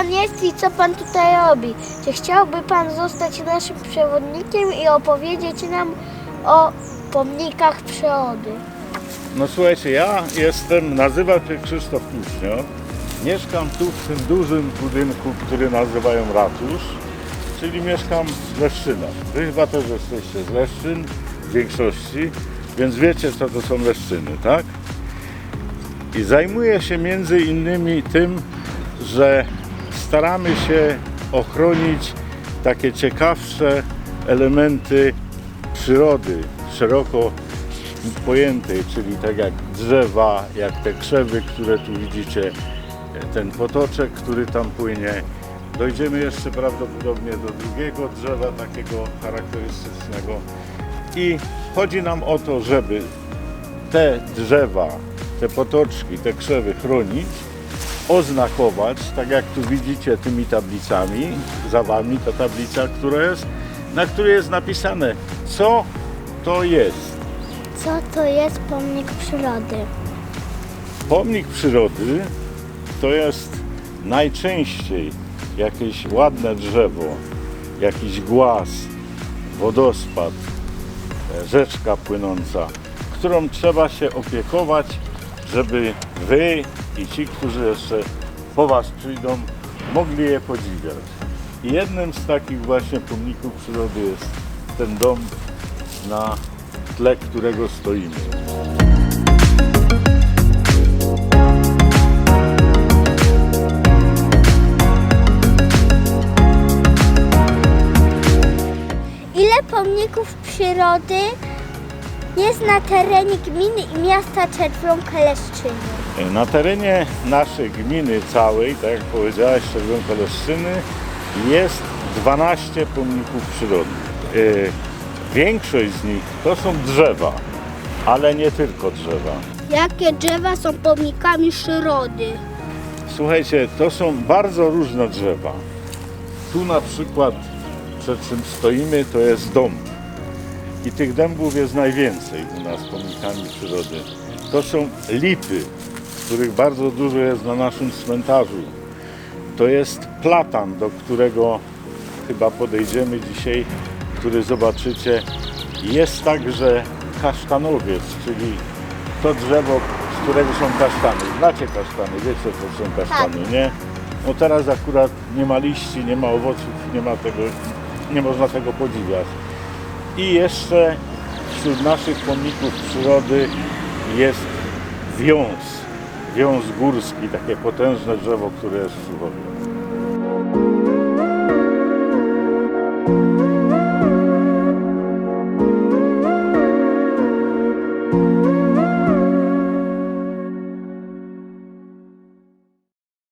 pan jest i co pan tutaj robi? Czy chciałby pan zostać naszym przewodnikiem i opowiedzieć nam o pomnikach przyrody? No słuchajcie, ja jestem, nazywam się Krzysztof Tuśnio. Mieszkam tu w tym dużym budynku, który nazywają ratusz, czyli mieszkam w Leszczynach. Wy chyba też jesteście z Leszczyn w większości, więc wiecie co to są Leszczyny, tak? I zajmuję się między innymi tym, że staramy się ochronić takie ciekawsze elementy przyrody, szeroko pojętej, czyli tak jak drzewa, jak te krzewy, które tu widzicie, ten potoczek, który tam płynie. Dojdziemy jeszcze prawdopodobnie do drugiego drzewa, takiego charakterystycznego. I chodzi nam o to, żeby te drzewa, te potoczki, te krzewy chronić, oznakować, tak jak tu widzicie tymi tablicami, za wami ta tablica, która jest, na której jest napisane, co to jest. Co to jest pomnik przyrody? Pomnik przyrody to jest najczęściej jakieś ładne drzewo, jakiś głaz, wodospad, rzeczka płynąca, którą trzeba się opiekować, żeby wy i ci, którzy jeszcze po was przyjdą, mogli je podziwiać. I jednym z takich właśnie pomników przyrody jest ten dom, na tle którego stoimy. Ile pomników przyrody jest na terenie gminy i miasta Czerwonka-Leszczyny? Na terenie naszej gminy całej, tak jak powiedziałeś, Czerwonka Leszczyny, jest 12 pomników przyrody. Yy, Większość z nich to są drzewa, ale nie tylko drzewa. Jakie drzewa są pomnikami przyrody? Słuchajcie, to są bardzo różne drzewa. Tu na przykład, przed czym stoimy, to jest dąb. I tych dębów jest najwięcej u nas pomnikami przyrody. To są lipy, których bardzo dużo jest na naszym cmentarzu. To jest platan, do którego chyba podejdziemy dzisiaj, który zobaczycie. Jest także kasztanowiec, czyli to drzewo, z którego są kasztany. Znacie kasztany, wiecie co są kasztany, nie? No teraz akurat nie ma liści, nie ma owoców, nie ma tego, nie można tego podziwiać. I jeszcze wśród naszych pomników przyrody jest wiąz. Wiąz górski, takie potężne drzewo, które jest w.